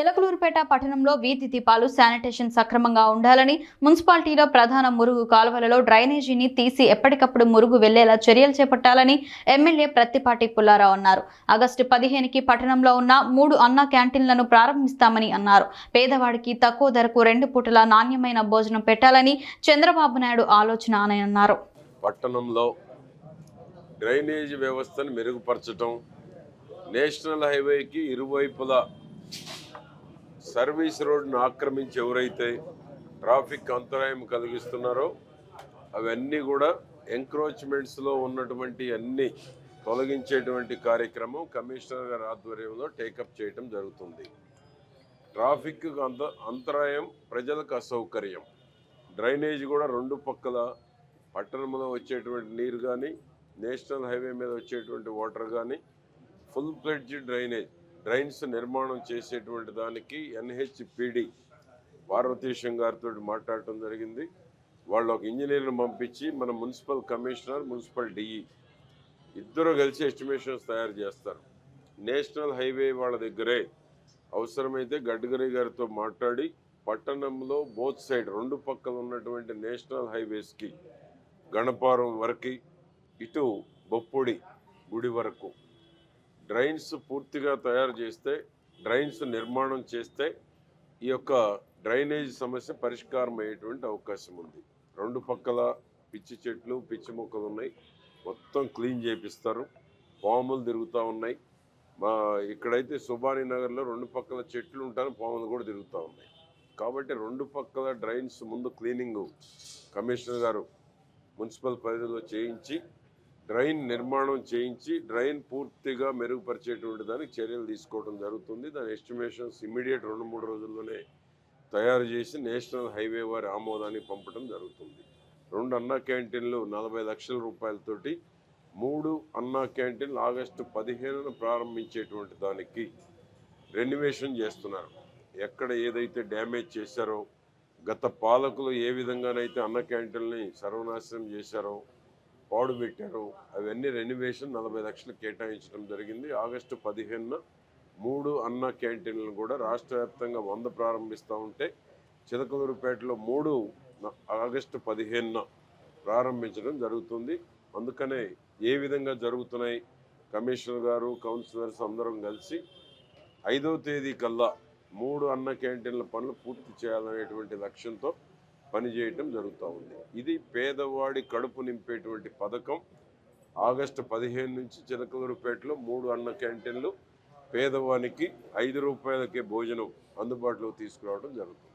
చిలకలూరుపేట పట్టణంలో వీధి దీపాలు శానిటేషన్ సక్రమంగా ఉండాలని మున్సిపాలిటీలో ప్రధాన మురుగు కాలువలలో డ్రైనేజీని తీసి ఎప్పటికప్పుడు మురుగు వెళ్ళేలా చర్యలు చేపట్టాలని ఎమ్మెల్యే ప్రత్తిపాటి పుల్లారావు అన్నారు. ఆగస్టు పదిహేనుకి పట్టణంలో ఉన్న మూడు అన్న క్యాంటీన్లను ప్రారంభిస్తామని అన్నారు. పేదవాడికి తక్కువ ధరకు రెండు పూటల నాణ్యమైన భోజనం పెట్టాలని చంద్రబాబు నాయుడు ఆలోచన అని అన్నారు. పట్టణంలో డ్రైనేజీ వ్యవస్థను మెరుగుపరచడం నేషనల్ హైవేకి ఇరువైపులా సర్వీస్ రోడ్ను ఆక్రమించి ఎవరైతే ట్రాఫిక్ అంతరాయం కలిగిస్తున్నారో అవన్నీ కూడా ఎంక్రోచ్మెంట్స్లో ఉన్నటువంటి అన్ని తొలగించేటువంటి కార్యక్రమం కమిషనర్ గారి ఆధ్వర్యంలో టేకప్ చేయటం జరుగుతుంది. ట్రాఫిక్ అంత అంతరాయం ప్రజలకు అసౌకర్యం. డ్రైనేజ్ కూడా రెండు పక్కల పట్టణంలో వచ్చేటువంటి నీరు కానీ నేషనల్ హైవే మీద వచ్చేటువంటి వాటర్ కానీ ఫుల్ ఫ్లెడ్జ్ డ్రైనేజ్. డ్రైన్స్ నిర్మాణం చేసేటువంటి దానికి ఎన్హెచ్పిడి పార్వతీశం గారితో మాట్లాడటం జరిగింది. వాళ్ళు ఒక ఇంజనీర్ని పంపించి మన మున్సిపల్ కమిషనర్ మున్సిపల్ డిఈ ఇద్దరు కలిసి ఎస్టిమేషన్స్ తయారు చేస్తారు. నేషనల్ హైవే వాళ్ళ దగ్గరే. అవసరమైతే గడ్కరీ గారితో మాట్లాడి పట్టణంలో బోత్ సైడ్ రెండు పక్కల ఉన్నటువంటి నేషనల్ హైవేస్కి గణపారం వరకు ఇటు బొప్పుడి గుడి వరకు డ్రైన్స్ పూర్తిగా తయారు చేస్తే డ్రైన్స్ నిర్మాణం చేస్తే ఈ యొక్క డ్రైనేజ్ సమస్య పరిష్కారం అయ్యేటువంటి అవకాశం ఉంది. రెండు పక్కల పిచ్చి చెట్లు పిచ్చి మొక్కలు ఉన్నాయి. మొత్తం క్లీన్ చేపిస్తారు. పాములు తిరుగుతూ ఉన్నాయి. మా ఇక్కడైతే సుబానీ నగర్లో రెండు పక్కల చెట్లు ఉంటాను పాములు కూడా తిరుగుతూ ఉన్నాయి. కాబట్టి రెండు పక్కల డ్రైన్స్ ముందు క్లీనింగ్ కమిషనర్ గారు మున్సిపల్ పరిధిలో చేయించి డ్రైన్ నిర్మాణం చేయించి డ్రైన్ పూర్తిగా మెరుగుపరిచేటువంటి దానికి చర్యలు తీసుకోవడం జరుగుతుంది. దాని ఎస్టిమేషన్స్ ఇమ్మీడియట్ రెండు మూడు రోజుల్లోనే తయారు చేసి నేషనల్ హైవే వారి ఆమోదానికి పంపడం జరుగుతుంది. రెండు అన్నా క్యాంటీన్లు నలభై లక్షల రూపాయలతోటి మూడు అన్నా క్యాంటీన్లు ఆగస్టు పదిహేనున ప్రారంభించేటువంటి దానికి రెన్యువేషన్ చేస్తున్నారు. ఎక్కడ ఏదైతే డ్యామేజ్ చేశారో గత పాలకులు ఏ విధంగానైతే అన్న క్యాంటీన్ని సర్వనాశనం చేశారో పాడు పెట్టారు. అవన్నీ రెనివేషన్ నలభై లక్షలు కేటాయించడం జరిగింది. ఆగస్టు పదిహేనున మూడు అన్న క్యాంటీన్లను కూడా రాష్ట్ర వ్యాప్తంగా వంద ప్రారంభిస్తూ ఉంటే చిలకలూరుపేటలో మూడు ఆగస్టు పదిహేనున ప్రారంభించడం జరుగుతుంది. అందుకనే ఏ విధంగా జరుగుతున్నాయి? కమిషనర్ గారు కౌన్సిలర్స్ అందరం కలిసి ఐదవ తేదీ కల్లా మూడు అన్న క్యాంటీన్ల పనులు పూర్తి చేయాలనేటువంటి లక్ష్యంతో పనిచేయటం జరుగుతూ ఉంది. ఇది పేదవాడి కడుపు నింపేటువంటి పథకం. ఆగస్టు పదిహేను నుంచి చిలకలూరుపేటలో మూడు అన్న క్యాంటీన్లు పేదవానికి ఐదు రూపాయలకే భోజనం అందుబాటులో తీసుకురావడం జరుగుతుంది.